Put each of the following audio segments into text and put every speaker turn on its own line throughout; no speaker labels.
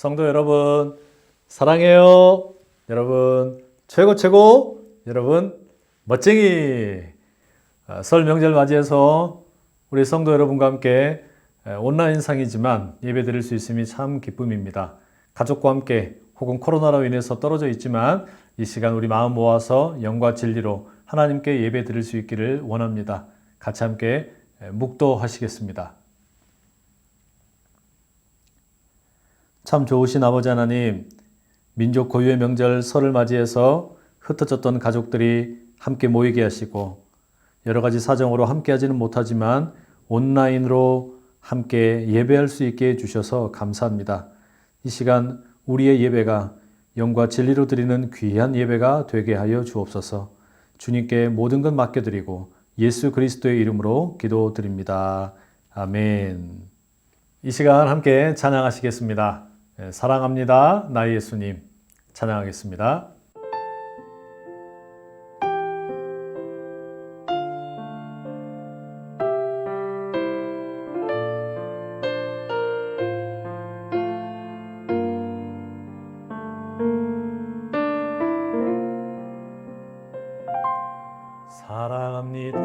성도 여러분, 사랑해요. 여러분, 최고, 최고. 여러분, 멋쟁이. 아, 설 명절 맞이해서 우리 성도 여러분과 함께 에, 온라인상이지만 예배 드릴 수 있음이 참 기쁨입니다. 가족과 함께 혹은 코로나로 인해서 떨어져 있지만 이 시간 우리 마음 모아서 영과 진리로 하나님께 예배 드릴 수 있기를 원합니다. 같이 함께 에, 묵도하시겠습니다. 참 좋으신 아버지 하나님, 민족 고유의 명절 설을 맞이해서 흩어졌던 가족들이 함께 모이게 하시고 여러 가지 사정으로 함께 하지는 못하지만 온라인으로 함께 예배할 수 있게 해주셔서 감사합니다. 이 시간 우리의 예배가 영과 진리로 드리는 귀한 예배가 되게 하여 주옵소서 주님께 모든 것 맡겨드리고 예수 그리스도의 이름으로 기도드립니다. 아멘. 이 시간 함께 찬양하시겠습니다. 예, 사랑합니다. 나의 예수님. 찬양하겠습니다. 사랑합니다.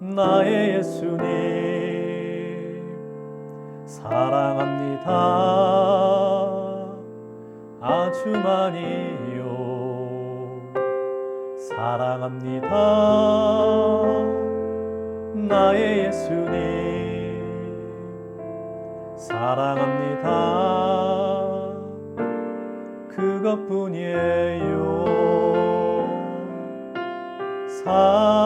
나의 예수님. 사랑합니다. 아주 많이요. 사랑합니다. 나의 예수님. 사랑합니다. 그것뿐이에요. 사랑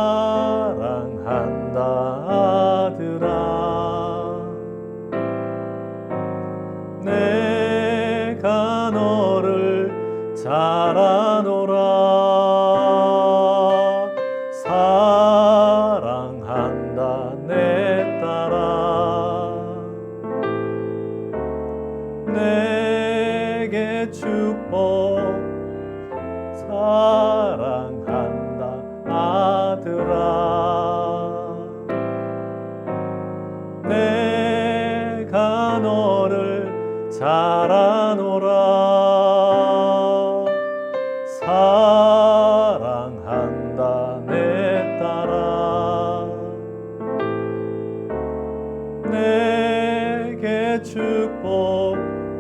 축복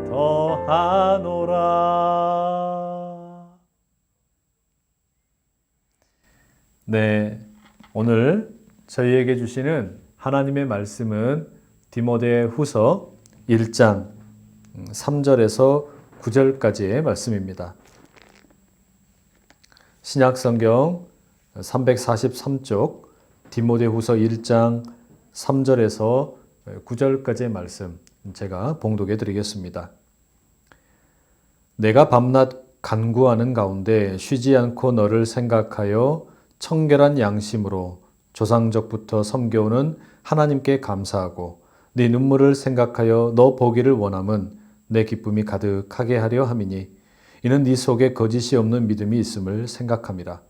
더하노라 네, 오늘 저희에게 주시는 하나님의 말씀은 디모데 후서 1장 3절에서 9절까지의 말씀입니다. 신약 성경 343쪽 디모데 후서 1장 3절에서 9절까지의 말씀 제가 봉독해 드리겠습니다. 내가 밤낮 간구하는 가운데 쉬지 않고 너를 생각하여 청결한 양심으로 조상적부터 섬겨오는 하나님께 감사하고 네 눈물을 생각하여 너 보기를 원함은 내 기쁨이 가득하게 하려 함이니 이는 네 속에 거짓이 없는 믿음이 있음을 생각함이라.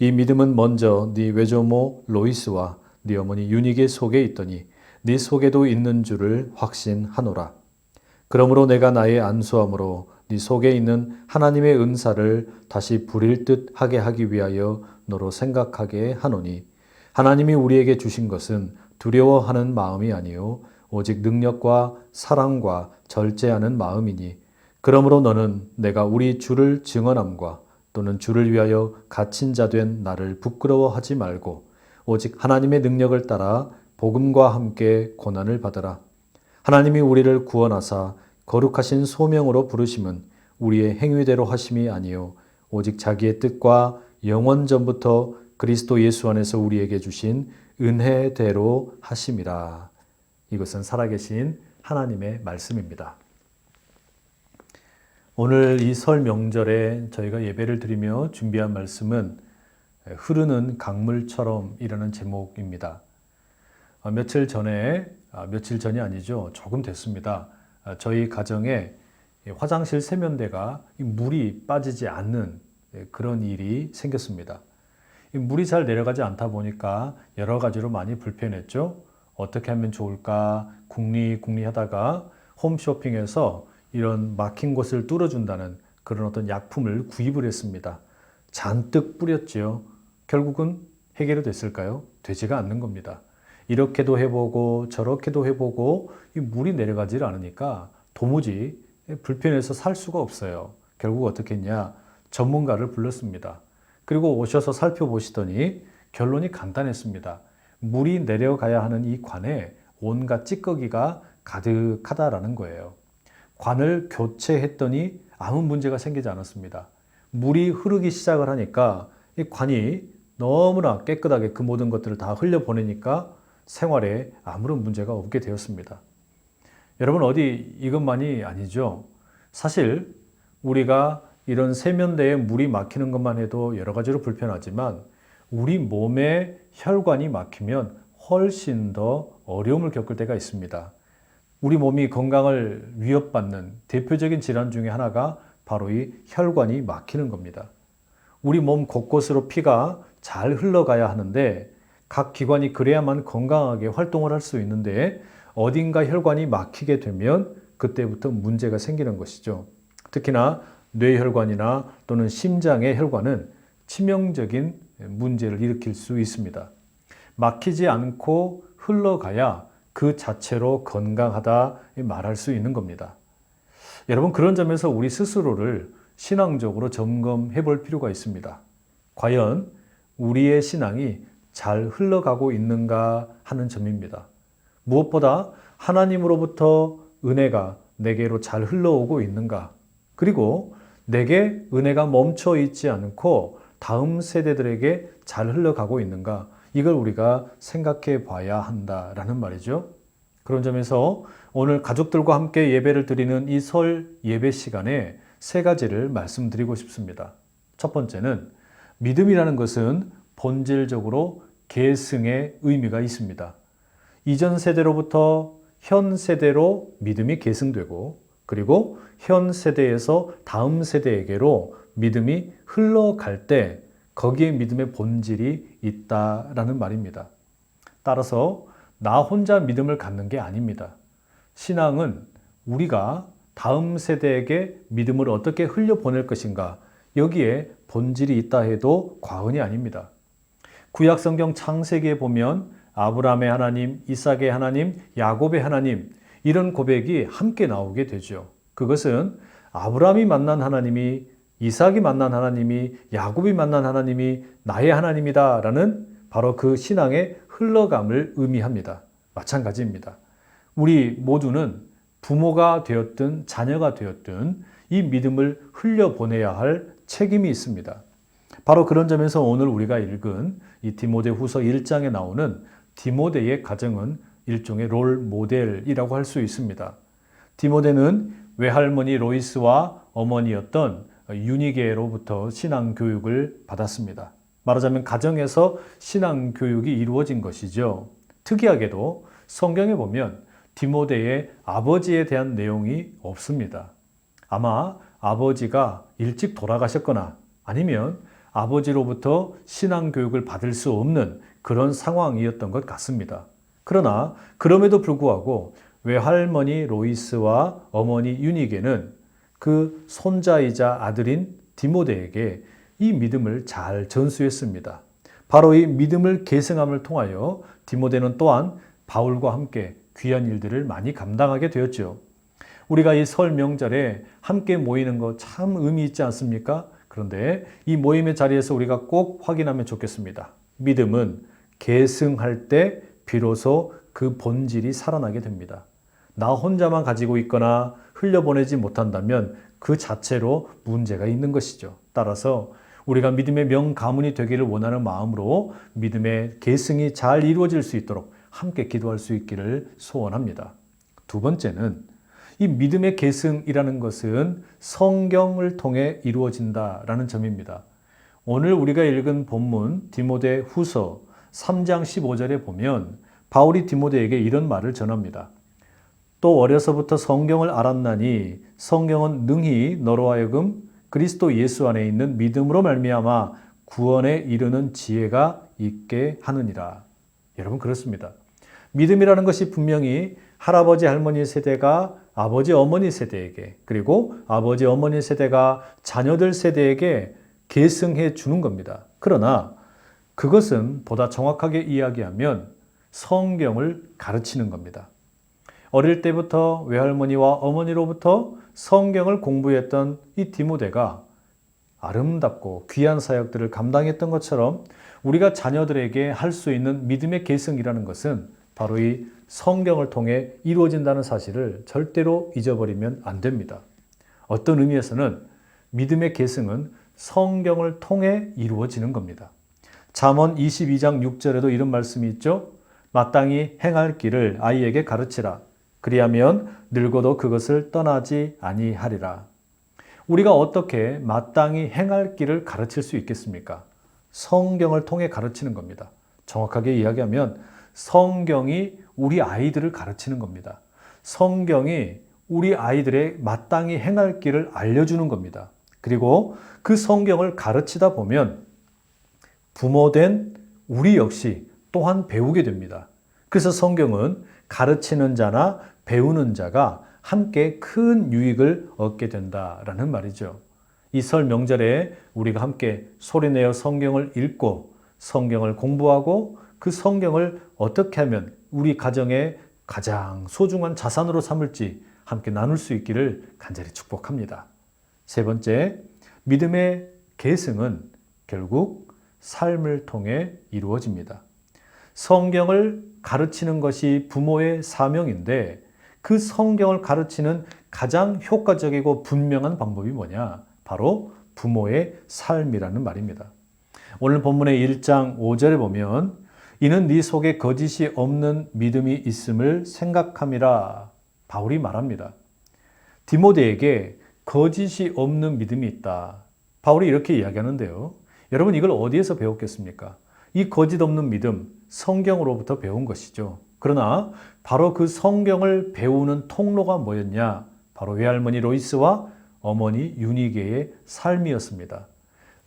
이 믿음은 먼저 네 외조모 로이스와 네 어머니 유닉의 속에 있더니 네 속에도 있는 줄을 확신하노라. 그러므로 내가 나의 안수함으로 네 속에 있는 하나님의 은사를 다시 부릴 듯 하게 하기 위하여 너로 생각하게 하노니 하나님이 우리에게 주신 것은 두려워하는 마음이 아니요 오직 능력과 사랑과 절제하는 마음이니 그러므로 너는 내가 우리 주를 증언함과 또는 주를 위하여 갇힌 자 된 나를 부끄러워하지 말고 오직 하나님의 능력을 따라 복음과 함께 고난을 받으라 하나님이 우리를 구원하사 거룩하신 소명으로 부르심은 우리의 행위대로 하심이 아니요 오직 자기의 뜻과 영원 전부터 그리스도 예수 안에서 우리에게 주신 은혜대로 하심이라. 이것은 살아계신 하나님의 말씀입니다. 오늘 이 설 명절에 저희가 예배를 드리며 준비한 말씀은 흐르는 강물처럼이라는 제목입니다. 아, 며칠 전에, 아, 며칠 전이 아니죠. 조금 됐습니다. 아, 저희 가정에 화장실 세면대가 물이 빠지지 않는 예, 그런 일이 생겼습니다. 물이 잘 내려가지 않다 보니까 여러 가지로 많이 불편했죠. 어떻게 하면 좋을까 궁리 궁리 하다가 홈쇼핑에서 이런 막힌 곳을 뚫어준다는 그런 어떤 약품을 구입을 했습니다. 잔뜩 뿌렸지요. 결국은 해결이 됐을까요? 되지가 않는 겁니다. 이렇게도 해보고 저렇게도 해보고 이 물이 내려가질 않으니까 도무지 불편해서 살 수가 없어요. 결국 어떻게 했냐? 전문가를 불렀습니다. 그리고 오셔서 살펴보시더니 결론이 간단했습니다. 물이 내려가야 하는 이 관에 온갖 찌꺼기가 가득하다라는 거예요. 관을 교체했더니 아무 문제가 생기지 않았습니다. 물이 흐르기 시작을 하니까 이 관이 너무나 깨끗하게 그 모든 것들을 다 흘려보내니까 생활에 아무런 문제가 없게 되었습니다. 여러분 어디 이것만이 아니죠. 사실 우리가 이런 세면대에 물이 막히는 것만 해도 여러 가지로 불편하지만 우리 몸에 혈관이 막히면 훨씬 더 어려움을 겪을 때가 있습니다. 우리 몸이 건강을 위협받는 대표적인 질환 중에 하나가 바로 이 혈관이 막히는 겁니다. 우리 몸 곳곳으로 피가 잘 흘러가야 하는데 각 기관이 그래야만 건강하게 활동을 할 수 있는데 어딘가 혈관이 막히게 되면 그때부터 문제가 생기는 것이죠. 특히나 뇌혈관이나 또는 심장의 혈관은 치명적인 문제를 일으킬 수 있습니다. 막히지 않고 흘러가야 그 자체로 건강하다 말할 수 있는 겁니다. 여러분 그런 점에서 우리 스스로를 신앙적으로 점검해 볼 필요가 있습니다. 과연 우리의 신앙이 잘 흘러가고 있는가 하는 점입니다. 무엇보다 하나님으로부터 은혜가 내게로 잘 흘러오고 있는가? 그리고 내게 은혜가 멈춰 있지 않고 다음 세대들에게 잘 흘러가고 있는가? 이걸 우리가 생각해 봐야 한다라는 말이죠. 그런 점에서 오늘 가족들과 함께 예배를 드리는 이 설 예배 시간에 세 가지를 말씀드리고 싶습니다. 첫 번째는 믿음이라는 것은 본질적으로 계승의 의미가 있습니다. 이전 세대로부터 현 세대로 믿음이 계승되고 그리고 현 세대에서 다음 세대에게로 믿음이 흘러갈 때 거기에 믿음의 본질이 있다라는 말입니다. 따라서 나 혼자 믿음을 갖는 게 아닙니다. 신앙은 우리가 다음 세대에게 믿음을 어떻게 흘려보낼 것인가 여기에 본질이 있다 해도 과언이 아닙니다. 구약 성경 창세기에 보면 아브라함의 하나님, 이삭의 하나님, 야곱의 하나님 이런 고백이 함께 나오게 되죠. 그것은 아브라함이 만난 하나님이 이삭이 만난 하나님이 야곱이 만난 하나님이 나의 하나님이다라는 바로 그 신앙의 흘러감을 의미합니다. 마찬가지입니다. 우리 모두는 부모가 되었든 자녀가 되었든 이 믿음을 흘려보내야 할 책임이 있습니다. 바로 그런 점에서 오늘 우리가 읽은 이 디모데 후서 1장에 나오는 디모데의 가정은 일종의 롤 모델이라고 할 수 있습니다. 디모데는 외할머니 로이스와 어머니였던 유니게로부터 신앙 교육을 받았습니다. 말하자면 가정에서 신앙 교육이 이루어진 것이죠. 특이하게도 성경에 보면 디모데의 아버지에 대한 내용이 없습니다. 아마 아버지가 일찍 돌아가셨거나 아니면 아버지로부터 신앙 교육을 받을 수 없는 그런 상황이었던 것 같습니다. 그러나 그럼에도 불구하고 외할머니 로이스와 어머니 유니게는 그 손자이자 아들인 디모데에게 이 믿음을 잘 전수했습니다. 바로 이 믿음을 계승함을 통하여 디모데는 또한 바울과 함께 귀한 일들을 많이 감당하게 되었죠. 우리가 이 설 명절에 함께 모이는 거 참 의미 있지 않습니까? 그런데 이 모임의 자리에서 우리가 꼭 확인하면 좋겠습니다. 믿음은 계승할 때 비로소 그 본질이 살아나게 됩니다. 나 혼자만 가지고 있거나 흘려보내지 못한다면 그 자체로 문제가 있는 것이죠. 따라서 우리가 믿음의 명가문이 되기를 원하는 마음으로 믿음의 계승이 잘 이루어질 수 있도록 함께 기도할 수 있기를 소원합니다. 두 번째는 이 믿음의 계승이라는 것은 성경을 통해 이루어진다라는 점입니다. 오늘 우리가 읽은 본문 디모데 후서 3장 15절에 보면 바울이 디모데에게 이런 말을 전합니다. 또 어려서부터 성경을 알았나니 성경은 능히 너로 하여금 그리스도 예수 안에 있는 믿음으로 말미암아 구원에 이르는 지혜가 있게 하느니라. 여러분 그렇습니다. 믿음이라는 것이 분명히 할아버지 할머니 세대가 아버지 어머니 세대에게 그리고 아버지 어머니 세대가 자녀들 세대에게 계승해 주는 겁니다. 그러나 그것은 보다 정확하게 이야기하면 성경을 가르치는 겁니다. 어릴 때부터 외할머니와 어머니로부터 성경을 공부했던 이 디모데가 아름답고 귀한 사역들을 감당했던 것처럼 우리가 자녀들에게 할 수 있는 믿음의 계승이라는 것은 바로 이 성경을 통해 이루어진다는 사실을 절대로 잊어버리면 안 됩니다. 어떤 의미에서는 믿음의 계승은 성경을 통해 이루어지는 겁니다. 잠언 22장 6절에도 이런 말씀이 있죠. 마땅히 행할 길을 아이에게 가르치라. 그리하면 늙어도 그것을 떠나지 아니하리라. 우리가 어떻게 마땅히 행할 길을 가르칠 수 있겠습니까? 성경을 통해 가르치는 겁니다. 정확하게 이야기하면 성경이 우리 아이들을 가르치는 겁니다. 성경이 우리 아이들의 마땅히 행할 길을 알려주는 겁니다. 그리고 그 성경을 가르치다 보면 부모된 우리 역시 또한 배우게 됩니다. 그래서 성경은 가르치는 자나 배우는 자가 함께 큰 유익을 얻게 된다라는 말이죠. 이 설 명절에 우리가 함께 소리내어 성경을 읽고 성경을 공부하고 그 성경을 어떻게 하면 우리 가정의 가장 소중한 자산으로 삼을지 함께 나눌 수 있기를 간절히 축복합니다. 세 번째, 믿음의 계승은 결국 삶을 통해 이루어집니다. 성경을 가르치는 것이 부모의 사명인데 그 성경을 가르치는 가장 효과적이고 분명한 방법이 뭐냐? 바로 부모의 삶이라는 말입니다. 오늘 본문의 1장 5절에 보면 이는 네 속에 거짓이 없는 믿음이 있음을 생각함이라 바울이 말합니다. 디모데에게 거짓이 없는 믿음이 있다. 바울이 이렇게 이야기하는데요. 여러분 이걸 어디에서 배웠겠습니까? 이 거짓 없는 믿음 성경으로부터 배운 것이죠. 그러나 바로 그 성경을 배우는 통로가 뭐였냐? 바로 외할머니 로이스와 어머니 유니게의 삶이었습니다.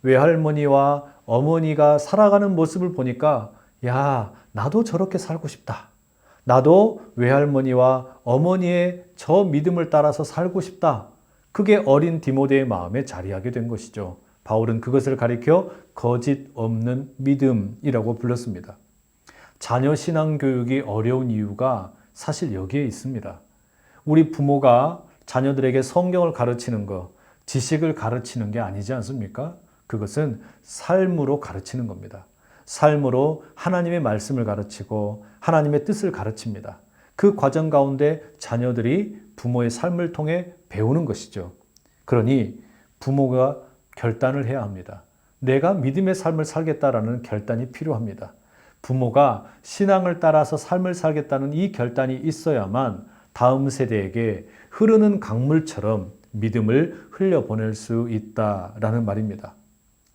외할머니와 어머니가 살아가는 모습을 보니까 야, 나도 저렇게 살고 싶다. 나도 외할머니와 어머니의 저 믿음을 따라서 살고 싶다. 그게 어린 디모데의 마음에 자리하게 된 것이죠. 바울은 그것을 가리켜 거짓 없는 믿음이라고 불렀습니다. 자녀 신앙 교육이 어려운 이유가 사실 여기에 있습니다. 우리 부모가 자녀들에게 성경을 가르치는 것, 지식을 가르치는 게 아니지 않습니까? 그것은 삶으로 가르치는 겁니다. 삶으로 하나님의 말씀을 가르치고 하나님의 뜻을 가르칩니다. 그 과정 가운데 자녀들이 부모의 삶을 통해 배우는 것이죠. 그러니 부모가 결단을 해야 합니다. 내가 믿음의 삶을 살겠다라는 결단이 필요합니다. 부모가 신앙을 따라서 삶을 살겠다는 이 결단이 있어야만 다음 세대에게 흐르는 강물처럼 믿음을 흘려보낼 수 있다라는 말입니다.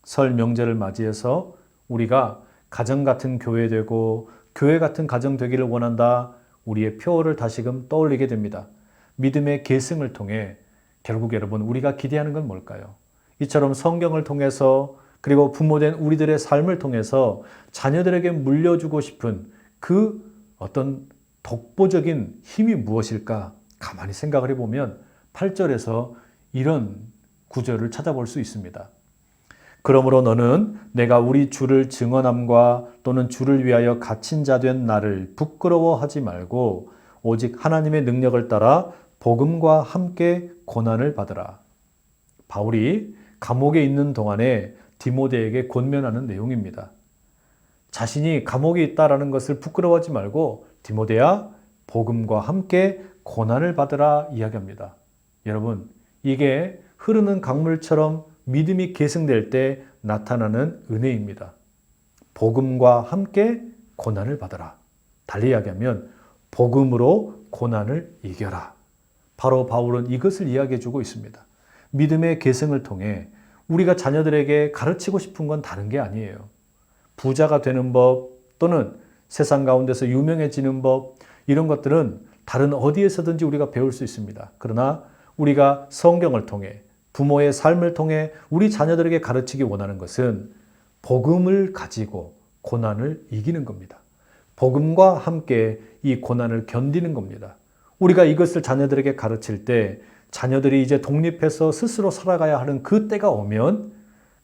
설 명절을 맞이해서 우리가 가정 같은 교회 되고 교회 같은 가정 되기를 원한다. 우리의 표어를 다시금 떠올리게 됩니다. 믿음의 계승을 통해 결국 여러분 우리가 기대하는 건 뭘까요? 이처럼 성경을 통해서 그리고 부모된 우리들의 삶을 통해서 자녀들에게 물려주고 싶은 그 어떤 독보적인 힘이 무엇일까? 가만히 생각을 해보면 8절에서 이런 구절을 찾아볼 수 있습니다. 그러므로 너는 내가 우리 주를 증언함과 또는 주를 위하여 갇힌 자 된 나를 부끄러워하지 말고 오직 하나님의 능력을 따라 복음과 함께 고난을 받으라. 바울이 감옥에 있는 동안에 디모데에게 권면하는 내용입니다. 자신이 감옥에 있다라는 것을 부끄러워하지 말고 디모데야 복음과 함께 고난을 받으라 이야기합니다. 여러분, 이게 흐르는 강물처럼 믿음이 계승될 때 나타나는 은혜입니다. 복음과 함께 고난을 받아라. 달리 이야기하면 복음으로 고난을 이겨라. 바로 바울은 이것을 이야기해 주고 있습니다. 믿음의 계승을 통해 우리가 자녀들에게 가르치고 싶은 건 다른 게 아니에요. 부자가 되는 법 또는 세상 가운데서 유명해지는 법 이런 것들은 다른 어디에서든지 우리가 배울 수 있습니다. 그러나 우리가 성경을 통해 부모의 삶을 통해 우리 자녀들에게 가르치기 원하는 것은 복음을 가지고 고난을 이기는 겁니다. 복음과 함께 이 고난을 견디는 겁니다. 우리가 이것을 자녀들에게 가르칠 때 자녀들이 이제 독립해서 스스로 살아가야 하는 그 때가 오면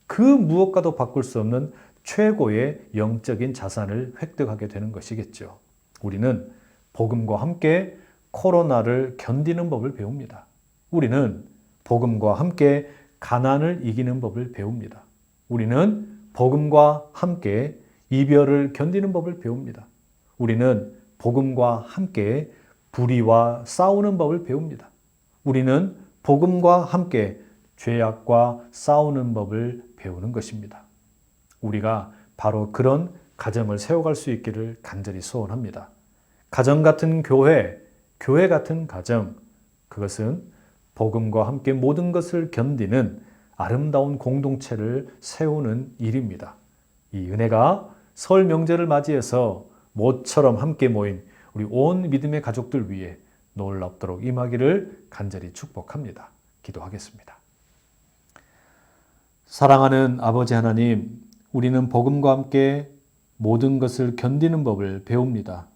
그 무엇과도 바꿀 수 없는 최고의 영적인 자산을 획득하게 되는 것이겠죠. 우리는 복음과 함께 코로나를 견디는 법을 배웁니다. 우리는 복음과 함께 가난을 이기는 법을 배웁니다. 우리는 복음과 함께 이별을 견디는 법을 배웁니다. 우리는 복음과 함께 불의와 싸우는 법을 배웁니다. 우리는 복음과 함께 죄악과 싸우는 법을 배우는 것입니다. 우리가 바로 그런 가정을 세워갈 수 있기를 간절히 소원합니다. 가정 같은 교회, 교회 같은 가정, 그것은 복음과 함께 모든 것을 견디는 아름다운 공동체를 세우는 일입니다. 이 은혜가 설 명절을 맞이해서 모처럼 함께 모인 우리 온 믿음의 가족들 위해 놀랍도록 임하기를 간절히 축복합니다. 기도하겠습니다. 사랑하는 아버지 하나님, 우리는 복음과 함께 모든 것을 견디는 법을 배웁니다.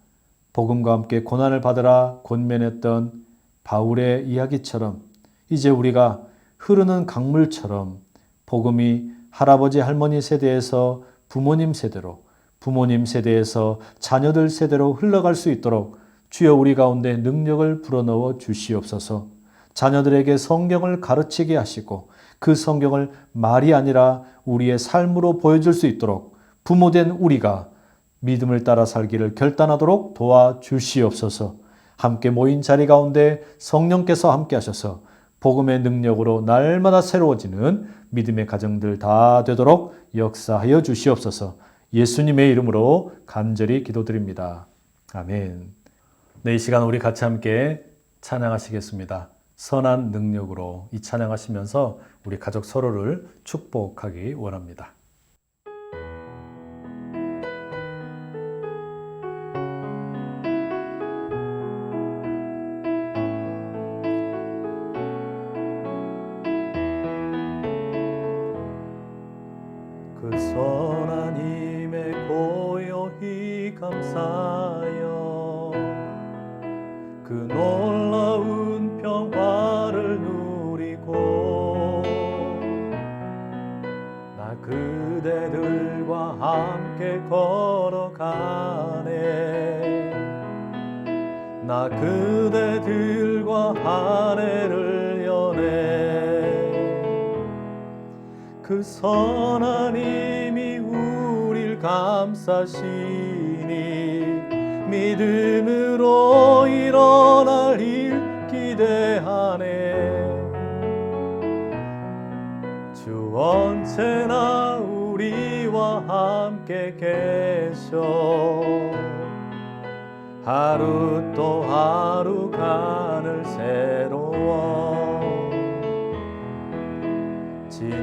복음과 함께 고난을 받으라 권면했던 바울의 이야기처럼 이제 우리가 흐르는 강물처럼 복음이 할아버지 할머니 세대에서 부모님 세대로 부모님 세대에서 자녀들 세대로 흘러갈 수 있도록 주여 우리 가운데 능력을 불어넣어 주시옵소서. 자녀들에게 성경을 가르치게 하시고 그 성경을 말이 아니라 우리의 삶으로 보여줄 수 있도록 부모된 우리가 믿음을 따라 살기를 결단하도록 도와 주시옵소서. 함께 모인 자리 가운데 성령께서 함께 하셔서 복음의 능력으로 날마다 새로워지는 믿음의 가정들 다 되도록 역사하여 주시옵소서. 예수님의 이름으로 간절히 기도드립니다. 아멘. 네, 이 시간 우리 같이 함께 찬양하시겠습니다. 선한 능력으로 이 찬양하시면서 우리 가족 서로를 축복하기 원합니다. 힘에 고요히 감사하여 그 놀라운 평화를 누리고 나 그대들과 함께 걸어가네. 나 그대들과 한 해를 여네. 그 선한 힘이 감싸시니 믿음으로 일어날 일 기대하네. 주 언제나 우리와 함께 계셔. 하루 또 하루 가늘 새로워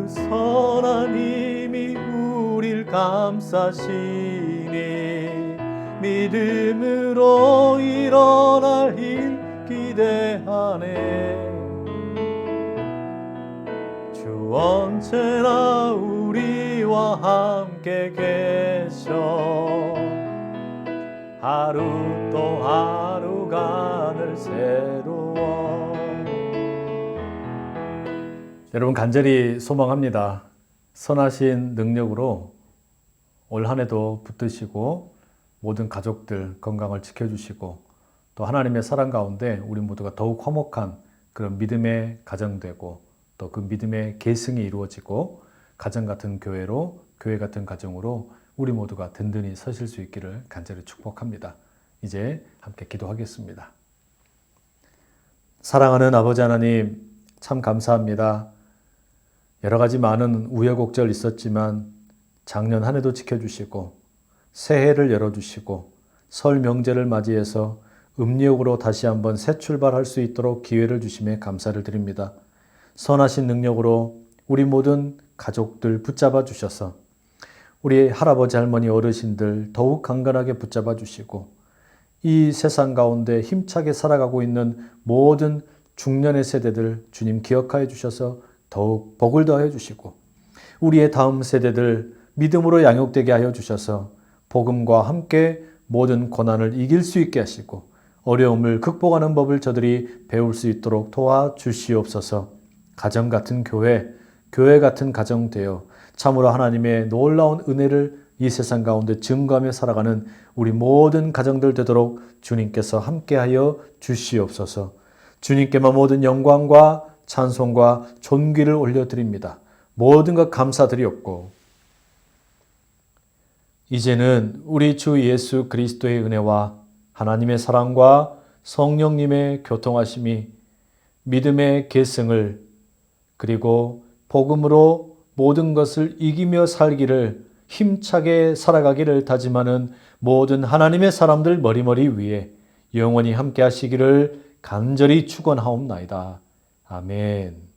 그 선한 힘이 우릴 감싸시니 믿음으로 일어날 일 기대하네. 주 언제나 우리와 함께 계셔. 하루 또 하루가 늘새 여러분 간절히 소망합니다. 선하신 능력으로 올 한 해도 붙드시고 모든 가족들 건강을 지켜주시고 또 하나님의 사랑 가운데 우리 모두가 더욱 화목한 그런 믿음의 가정되고 또 그 믿음의 계승이 이루어지고 가정 같은 교회로 교회 같은 가정으로 우리 모두가 든든히 서실 수 있기를 간절히 축복합니다. 이제 함께 기도하겠습니다. 사랑하는 아버지 하나님 참 감사합니다. 여러 가지 많은 우여곡절 있었지만 작년 한 해도 지켜주시고 새해를 열어주시고 설 명제를 맞이해서 음력으로 다시 한번 새 출발할 수 있도록 기회를 주심에 감사를 드립니다. 선하신 능력으로 우리 모든 가족들 붙잡아 주셔서 우리 할아버지 할머니 어르신들 더욱 강건하게 붙잡아 주시고 이 세상 가운데 힘차게 살아가고 있는 모든 중년의 세대들 주님 기억하여 주셔서 더욱 복을 더해 주시고 우리의 다음 세대들 믿음으로 양육되게 하여 주셔서 복음과 함께 모든 고난을 이길 수 있게 하시고 어려움을 극복하는 법을 저들이 배울 수 있도록 도와 주시옵소서. 가정 같은 교회, 교회 같은 가정 되어 참으로 하나님의 놀라운 은혜를 이 세상 가운데 증거하며 살아가는 우리 모든 가정들 되도록 주님께서 함께하여 주시옵소서. 주님께만 모든 영광과 찬송과 존귀를 올려드립니다. 모든 것 감사드리옵고 이제는 우리 주 예수 그리스도의 은혜와 하나님의 사랑과 성령님의 교통하심이 믿음의 계승을 그리고 복음으로 모든 것을 이기며 살기를 힘차게 살아가기를 다짐하는 모든 하나님의 사람들 머리머리 위에 영원히 함께 하시기를 간절히 축원하옵나이다. 아멘.